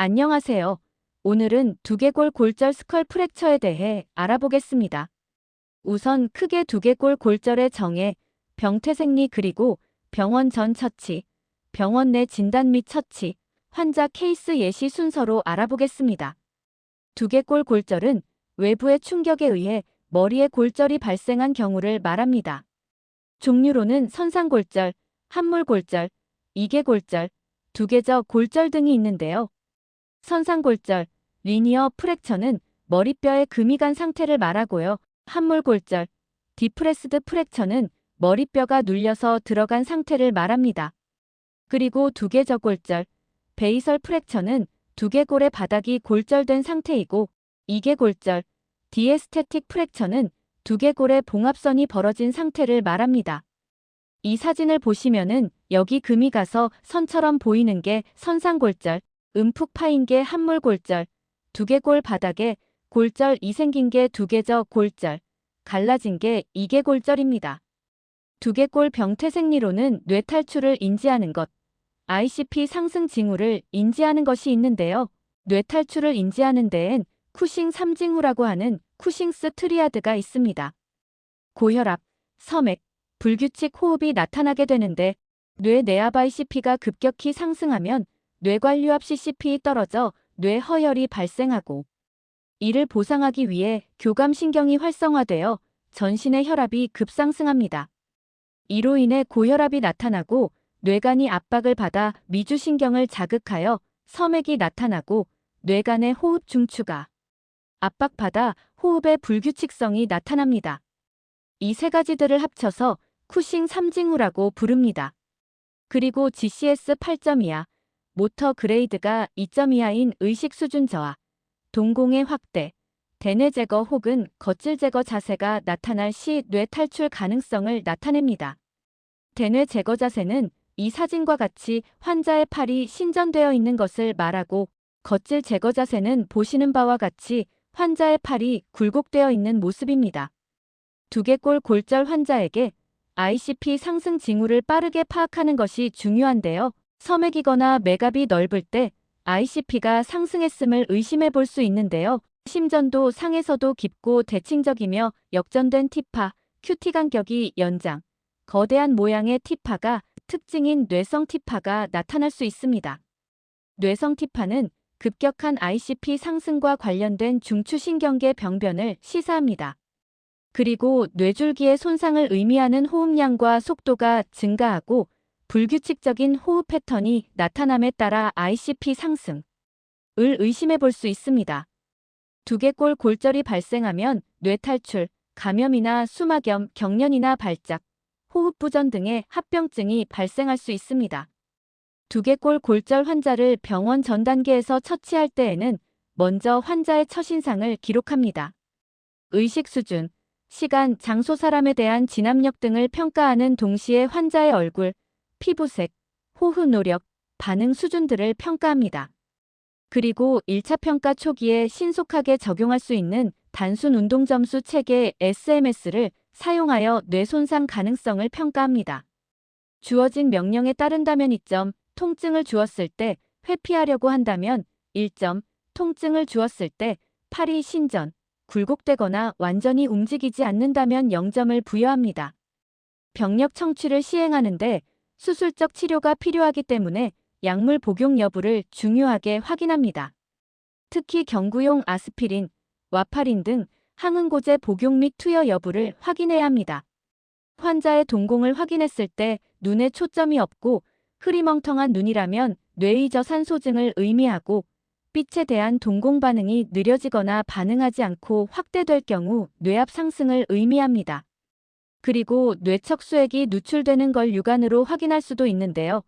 안녕하세요. 오늘은 두개골 골절 스컬 프랙처에 대해 알아보겠습니다. 우선 크게 두개골 골절의 정의, 병태생리 그리고 병원 전 처치, 병원 내 진단 및 처치, 환자 케이스 예시 순서로 알아보겠습니다. 두개골 골절은 외부의 충격에 의해 머리에 골절이 발생한 경우를 말합니다. 종류로는 선상골절, 함물골절, 이계골절, 두개저 골절 등이 있는데요. 선상골절, 리니어 프랙처는 머리뼈에 금이 간 상태를 말하고요. 함물골절, 디프레스드 프랙처는 머리뼈가 눌려서 들어간 상태를 말합니다. 그리고 두개저골절, 베이설 프랙처는 두개골의 바닥이 골절된 상태이고 이계골절, 디에스테틱 프랙처는 두개골의 봉합선이 벌어진 상태를 말합니다. 이 사진을 보시면은 여기 금이 가서 선처럼 보이는 게 선상골절, 움푹 파인 게 함물골절, 두개골 바닥에 골절 이 생긴 게 두개저 골절, 갈라진 게 이계골절입니다. 두개골 병태 생리로는 뇌 탈출을 인지하는 것, ICP 상승 징후를 인지하는 것이 있는데요. 뇌 탈출을 인지하는 데엔 쿠싱 3징후라고 하는 쿠싱스 트리아드가 있습니다. 고혈압, 섬액, 불규칙 호흡이 나타나게 되는데 뇌 내압 ICP가 급격히 상승하면 뇌관류압 CCP이 떨어져 뇌 허혈이 발생하고 이를 보상하기 위해 교감신경이 활성화되어 전신의 혈압이 급상승합니다. 이로 인해 고혈압이 나타나고 뇌관이 압박을 받아 미주신경을 자극하여 섬액이 나타나고 뇌간의 호흡 중추가 압박받아 호흡의 불규칙성이 나타납니다. 이 세 가지들을 합쳐서 쿠싱 3징후라고 부릅니다. 그리고 GCS 8.2야 모터 그레이드가 2.2하인 의식 수준 저하, 동공의 확대, 대뇌 제거 혹은 거칠 제거 자세가 나타날 시 뇌 탈출 가능성을 나타냅니다. 대뇌 제거 자세는 이 사진과 같이 환자의 팔이 신전되어 있는 것을 말하고 거칠 제거 자세는 보시는 바와 같이 환자의 팔이 굴곡되어 있는 모습입니다. 두개골 골절 환자에게 ICP 상승 징후를 빠르게 파악하는 것이 중요한데요. 섬액이거나 매갑이 넓을 때 ICP가 상승했음을 의심해 볼 수 있는데요. 심전도 상에서도 깊고 대칭적이며 역전된 티파, 큐티 간격이 연장, 거대한 모양의 티파가 특징인 뇌성 티파가 나타날 수 있습니다. 뇌성 티파는 급격한 ICP 상승과 관련된 중추신경계 병변을 시사합니다. 그리고 뇌줄기의 손상을 의미하는 호흡량과 속도가 증가하고 불규칙적인 호흡 패턴이 나타남에 따라 ICP 상승을 의심해 볼 수 있습니다. 두개골 골절이 발생하면 뇌탈출, 감염이나 수막염, 경련이나 발작, 호흡부전 등의 합병증이 발생할 수 있습니다. 두개골 골절 환자를 병원 전 단계에서 처치할 때에는 먼저 환자의 첫인상을 기록합니다. 의식 수준, 시간, 장소 사람에 대한 진압력 등을 평가하는 동시에 환자의 얼굴, 피부색, 호흡 노력, 반응 수준들을 평가합니다. 그리고 1차 평가 초기에 신속하게 적용할 수 있는 단순 운동 점수 체계 SMS를 사용하여 뇌 손상 가능성을 평가합니다. 주어진 명령에 따른다면 2점, 통증을 주었을 때 회피하려고 한다면 1점, 통증을 주었을 때 팔이 신전, 굴곡되거나 완전히 움직이지 않는다면 0점을 부여합니다. 병력 청취를 시행하는데 수술적 치료가 필요하기 때문에 약물 복용 여부를 중요하게 확인합니다. 특히 경구용 아스피린, 와파린 등 항응고제 복용 및 투여 여부를 확인해야 합니다. 환자의 동공을 확인했을 때 눈에 초점이 없고 흐리멍텅한 눈이라면 뇌의 저산소증을 의미하고 빛에 대한 동공 반응이 느려지거나 반응하지 않고 확대될 경우 뇌압 상승을 의미합니다. 그리고 뇌척 수액이 누출되는 걸 육안으로 확인할 수도 있는데요.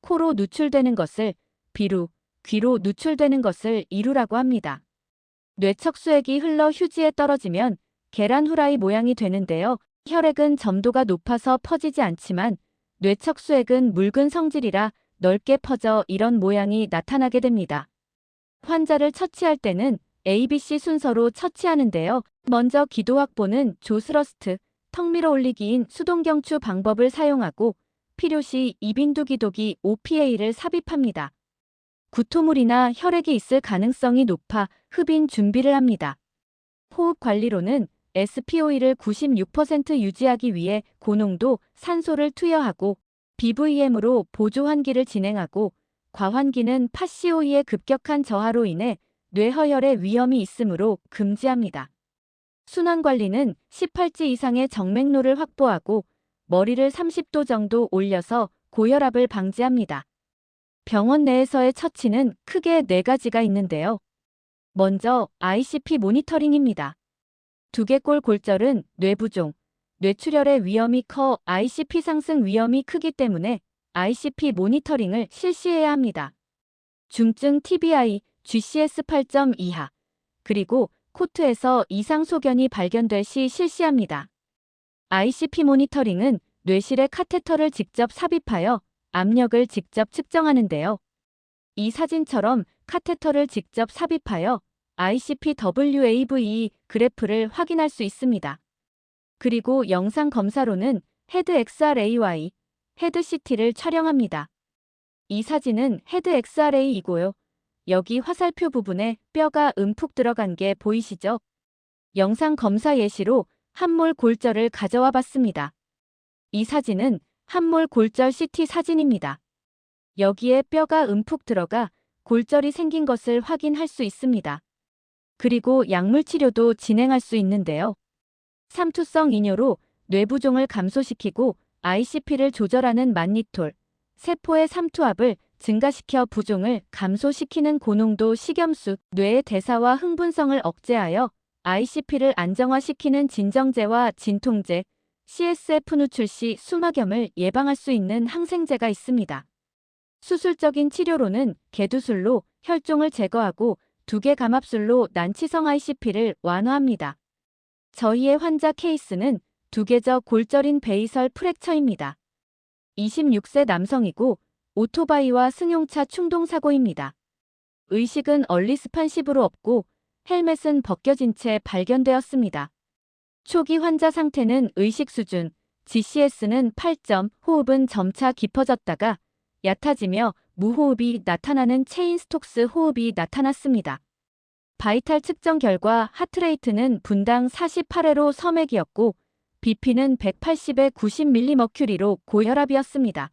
코로 누출되는 것을 비루, 귀로 누출되는 것을 이루라고 합니다. 뇌척 수액이 흘러 휴지에 떨어지면 계란 후라이 모양이 되는데요. 혈액은 점도가 높아서 퍼지지 않지만 뇌척 수액은 묽은 성질이라 넓게 퍼져 이런 모양이 나타나게 됩니다. 환자를 처치할 때는 ABC 순서로 처치하는데요. 먼저 기도 확보는 조스러스트, 턱 밀어 올리기인 수동 경추 방법을 사용하고 필요시 이빈두 기도기 OPA를 삽입합니다. 구토물이나 혈액이 있을 가능성이 높아 흡인 준비를 합니다. 호흡 관리로는 SPOE를 96% 유지하기 위해 고농도 산소를 투여하고 BVM으로 보조 환기를 진행하고 과환기는 파COE의 급격한 저하로 인해 뇌허혈의 위험이 있으므로 금지합니다. 순환 관리는 18지 이상의 정맥로를 확보하고 머리를 30도 정도 올려서 고혈압을 방지합니다. 병원 내에서의 처치는 크게 네 가지가 있는데요. 먼저 ICP 모니터링입니다. 두개골 골절은 뇌부종, 뇌출혈의 위험이 커 ICP 상승 위험이 크기 때문에 ICP 모니터링을 실시해야 합니다. 중증 TBI, GCS 8점 이하, 그리고 코트에서 이상 소견이 발견될 시 실시합니다. ICP 모니터링은 뇌실에 카테터를 직접 삽입하여 압력을 직접 측정하는데요. 이 사진처럼 카테터를 직접 삽입하여 ICP-WAVE 그래프를 확인할 수 있습니다. 그리고 영상 검사로는 헤드 XRAY, 헤드 CT를 촬영합니다. 이 사진은 헤드 XRA이고요. 여기 화살표 부분에 뼈가 움푹 들어간 게 보이시죠? 영상 검사 예시로 함몰 골절을 가져와 봤습니다. 이 사진은 함몰 골절 CT 사진입니다. 여기에 뼈가 움푹 들어가 골절이 생긴 것을 확인할 수 있습니다. 그리고 약물 치료도 진행할 수 있는데요. 삼투성 이뇨로 뇌부종을 감소시키고 ICP를 조절하는 만니톨, 세포의 삼투압을 증가시켜 부종을 감소시키는 고농도 식염수, 뇌의 대사와 흥분성을 억제하여 ICP를 안정화시키는 진정제와 진통제, CSF 누출 시 수막염을 예방할 수 있는 항생제가 있습니다. 수술적인 치료로는 개두술로 혈종을 제거하고 두개 감압술로 난치성 ICP를 완화합니다. 저희의 환자 케이스는 두개저 골절인 베이설 프랙처입니다. 26세 남성이고 오토바이와 승용차 충동사고입니다. 의식은 얼리스판십으로 없고 헬멧은 벗겨진 채 발견되었습니다. 초기 환자 상태는 의식 수준, GCS는 8점, 호흡은 점차 깊어졌다가 얕아지며 무호흡이 나타나는 체인 스톡스 호흡이 나타났습니다. 바이탈 측정 결과 하트레이트는 분당 48회로 섬액이었고 BP는 180에 90mm로 고혈압이었습니다.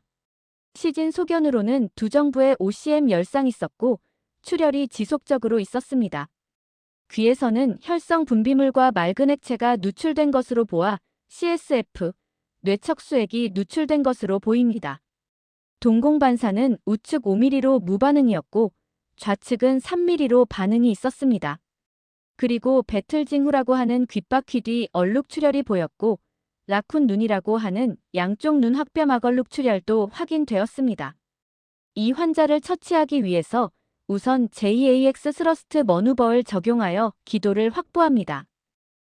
시진 소견으로는 두 정부의 OCM 열상 있었고 출혈이 지속적으로 있었습니다. 귀에서는 혈성 분비물과 맑은 액체가 누출된 것으로 보아 CSF, 뇌척수액이 누출된 것으로 보입니다. 동공반사는 우측 5mm로 무반응이었고 좌측은 3mm로 반응이 있었습니다. 그리고 배틀징후라고 하는 귓바퀴 뒤 얼룩 출혈이 보였고 라쿤 눈이라고 하는 양쪽 눈 확뼈 막 얼룩 출혈도 확인되었습니다. 이 환자를 처치하기 위해서 우선 JAX 스러스트 머누버를 적용하여 기도를 확보합니다.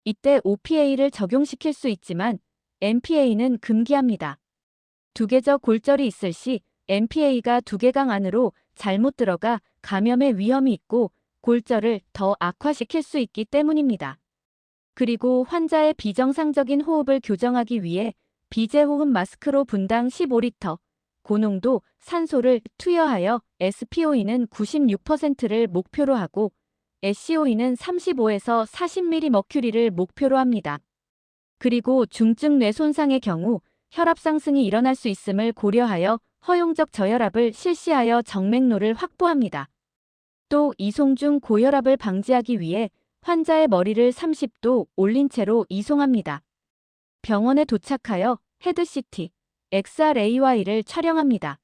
이때 OPA를 적용시킬 수 있지만 MPA는 금기합니다. 두개저 골절이 있을 시 MPA가 두개강 안으로 잘못 들어가 감염의 위험이 있고 골절을 더 악화시킬 수 있기 때문입니다. 그리고 환자의 비정상적인 호흡을 교정하기 위해 비제호흡 마스크로 분당 15리터, 고농도 산소를 투여하여 SPOE는 96%를 목표로 하고 SCOE는 35에서 40mm 머큐리를 목표로 합니다. 그리고 중증 뇌 손상의 경우 혈압 상승이 일어날 수 있음을 고려하여 허용적 저혈압을 실시하여 정맥로를 확보합니다. 또 이송 중 고혈압을 방지하기 위해 환자의 머리를 30도 올린 채로 이송합니다. 병원에 도착하여 헤드CT, XRAY를 촬영합니다.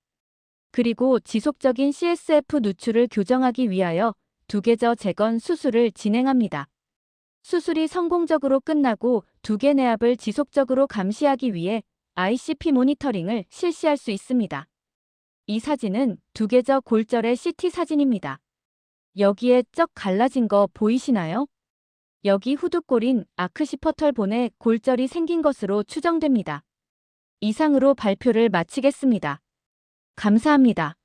그리고 지속적인 CSF 누출을 교정하기 위하여 두개저 재건 수술을 진행합니다. 수술이 성공적으로 끝나고 두개 내압을 지속적으로 감시하기 위해 ICP 모니터링을 실시할 수 있습니다. 이 사진은 두개저 골절의 CT 사진입니다. 여기에 쩍 갈라진 거 보이시나요? 여기 후두골인 아크시퍼털본에 골절이 생긴 것으로 추정됩니다. 이상으로 발표를 마치겠습니다. 감사합니다.